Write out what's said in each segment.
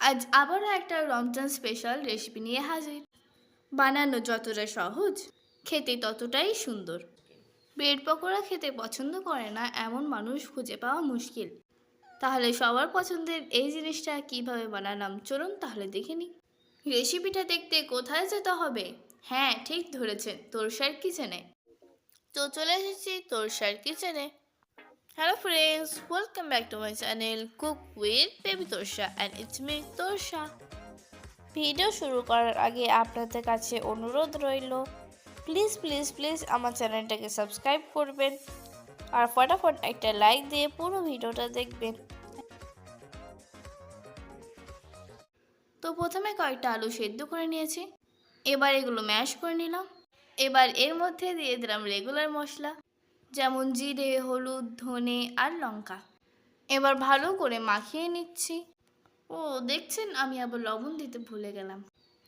আজ আবারও একটা রমজান স্পেশাল রেসিপি নিয়ে হাজির। বানানো যতটা সহজ, খেতে ততটাই সুন্দর। ব্রেড পকোড়া খেতে পছন্দ করে না এমন মানুষ খুঁজে পাওয়া মুশকিল। তাহলে সবার পছন্দের এই জিনিসটা কীভাবে বানালাম চলুন তাহলে দেখে নিই। রেসিপিটা দেখতে কোথায় যেতে হবে? হ্যাঁ ঠিক ধরেছেন তোরসার কিচেনে তো চলে এসেছি তোরসার কিচেনে hello friends welcome back to my channel cook with baby Torsa and it's me Torsa video শুরু করার আগে আপনাদের কাছে অনুরোধ রইল প্লিজ প্লিজ প্লিজ আমার চ্যানেলটাকে সাবস্ক্রাইব করবেন আর ফটাফট একটা লাইক দিয়ে পুরো ভিডিওটা দেখবেন। তো প্রথমে কয়েকটা আলু সেদ্ধ করে নিয়েছি, এবার এগুলো ম্যাশ করে নিলাম, এবার এর মধ্যে দিয়ে দিলাম রেগুলার মশলা। যেমন জিরে, হলুদ, ধনে আর লঙ্কা। এবার ভালো করে মাখিয়ে নিচ্ছি। ও, দেখছেন, আমি আবার লবণ দিতে ভুলে গেলাম।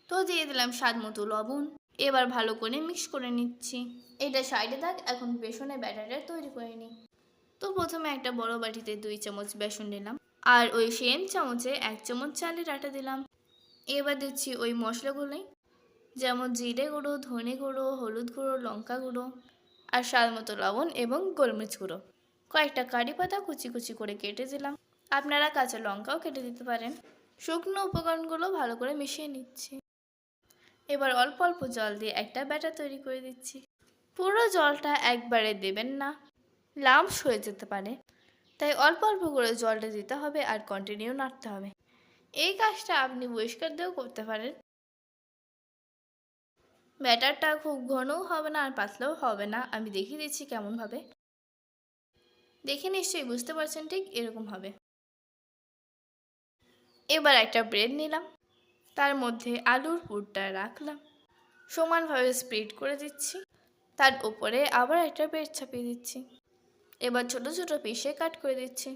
তো দিয়ে দিলাম স্বাদ মতো লবণ। এবার ভালো করে মিক্স করে নিচ্ছি। এটা সাইডে থাক, এখন বেসনের ব্যাটারটা তৈরি করে নিই। তো প্রথমে একটা বড় বাটিতে দুই চামচ বেসন নিলাম। আর ওই সেম চামচে এক চামচ চালের আটা দিলাম। এবার দিচ্ছি ওই মশলাগুলোই। যেমন জিরে গুঁড়ো, ধনে গুঁড়ো, হলুদ গুঁড়ো, লঙ্কা গুঁড়ো। আর স্বাদ মতো লবণ এবং গোলমরিচ গুঁড়ো। কয়েকটা কারি পাতা কুচি কুচি করে কেটে দিলাম। আপনারা কাঁচা লঙ্কাও কেটে দিতে পারেন। শুকনো উপকরণগুলো ভালো করে মিশিয়ে নিচ্ছি। এবার অল্প অল্প জল দিয়ে একটা ব্যাটার তৈরি করে দিচ্ছি। পুরো জলটা একবারে দেবেন না। লাম্পস হয়ে যেতে পারে। তাই অল্প অল্প করে জলটা দিতে হবে আর কন্টিনিউ নাড়তে হবে। এই কাজটা আপনি পরিষ্কার দিয়েও করতে পারেন। ব্যাটারটা খুব ঘনও হবে না আর পাতলাও হবে না। আমি দেখিয়ে দিচ্ছি কেমনভাবে। দেখে নিশ্চয়ই বুঝতে পারছেন ঠিক এরকম হবে। এবার একটা ব্রেড নিলাম। তার মধ্যে আলুর পুরটা রাখলাম। সমানভাবে স্প্রেড করে দিচ্ছি। তার উপরে আবার একটা ব্রেড ছাপিয়ে দিচ্ছি। এবার ছোট ছোট পিসে কাট করে দিচ্ছি।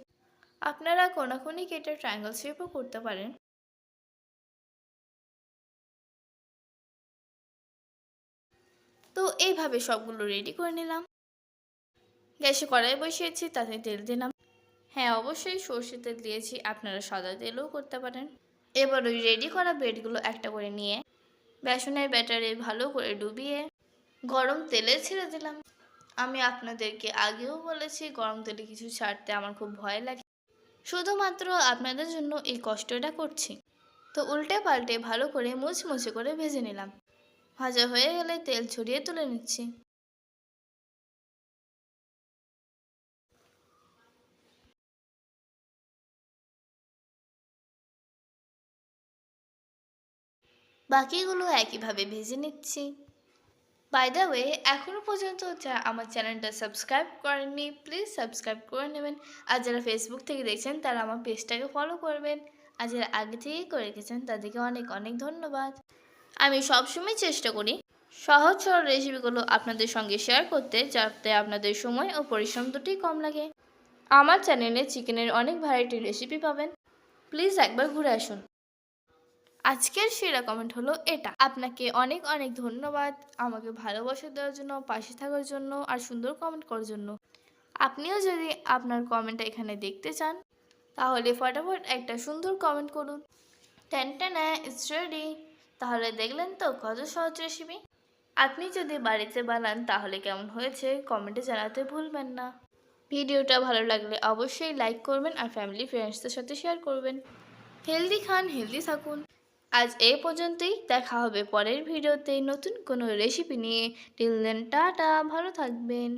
আপনারা কোনাকুনি কেটে ট্রায়াঙ্গল শেপও করতে পারেন। তো এইভাবে সবগুলো রেডি করে নিলাম। গ্যাসে কড়াই বসিয়েছি, তাতে তেল দিলাম। হ্যাঁ অবশ্যই সর্ষে তেল দিয়েছি, আপনারা সাদা তেলও করতে পারেন। এবার ওই রেডি করা ব্রেডগুলো একটা করে নিয়ে বেসনের ব্যাটারে ভালো করে ডুবিয়ে গরম তেলে ছেড়ে দিলাম। আমি আপনাদেরকে আগেও বলেছি, গরম তেলে কিছু ছাড়তে আমার খুব ভয় লাগে। শুধুমাত্র আপনাদের জন্য এই কষ্টটা করছি। তো উল্টে পাল্টে ভালো করে মুচমুচে করে ভেজে নিলাম। ভাজা হয়ে গেলে তেল ছড়িয়ে তুলে নিচ্ছি। বাকিগুলো একইভাবে ভেজে নিচ্ছি। বাই দ্য ওয়ে এখনও পর্যন্ত যা আমার চ্যানেলটা সাবস্ক্রাইব করেননি প্লিজ সাবস্ক্রাইব করে নেবেন। আর যারা ফেসবুক থেকে দেখছেন, তারা আমার পেজটাকে ফলো করবেন। আর যারা আগে থেকেই করে রেখেছেন তাদেরকে অনেক অনেক ধন্যবাদ। আমি সবসময় চেষ্টা করি সহজ সরল রেসিপিগুলো আপনাদের সঙ্গে শেয়ার করতে যাতে আপনাদের সময় ও পরিশ্রম দুটোই কম লাগে। আমার চ্যানেলে চিকেনের অনেক ভ্যারাইটি রেসিপি পাবেন। প্লিজ একবার ঘুরে আসুন। আজকের সেরা কমেন্ট হলো এটা। আপনাকে অনেক অনেক ধন্যবাদ আমাকে ভালোবাসা দেওয়ার জন্য, পাশে থাকার জন্য আর সুন্দর কমেন্ট করার জন্য। আপনিও যদি আপনার কমেন্টটা এখানে দেখতে চান, তাহলে ফটাফট একটা সুন্দর কমেন্ট করুন। টেন টেন ইটস রেডি তাহলে দেখলেন তো কত সহজ রেসিপি আপনি যদি বাড়িতে বানান তাহলে কেমন হয়েছে কমেন্টে জানাতে ভুলবেন না। ভিডিওটা ভালো লাগলে অবশ্যই লাইক করবেন আর ফ্যামিলি ফ্রেন্ডসদের সাথে শেয়ার করবেন। হেলদি খান হেলদি থাকুন। আজ এই পর্যন্তই, দেখা হবে পরের ভিডিওতে নতুন কোনো রেসিপি নিয়ে। টিল দেন টাটা, ভালো থাকবেন।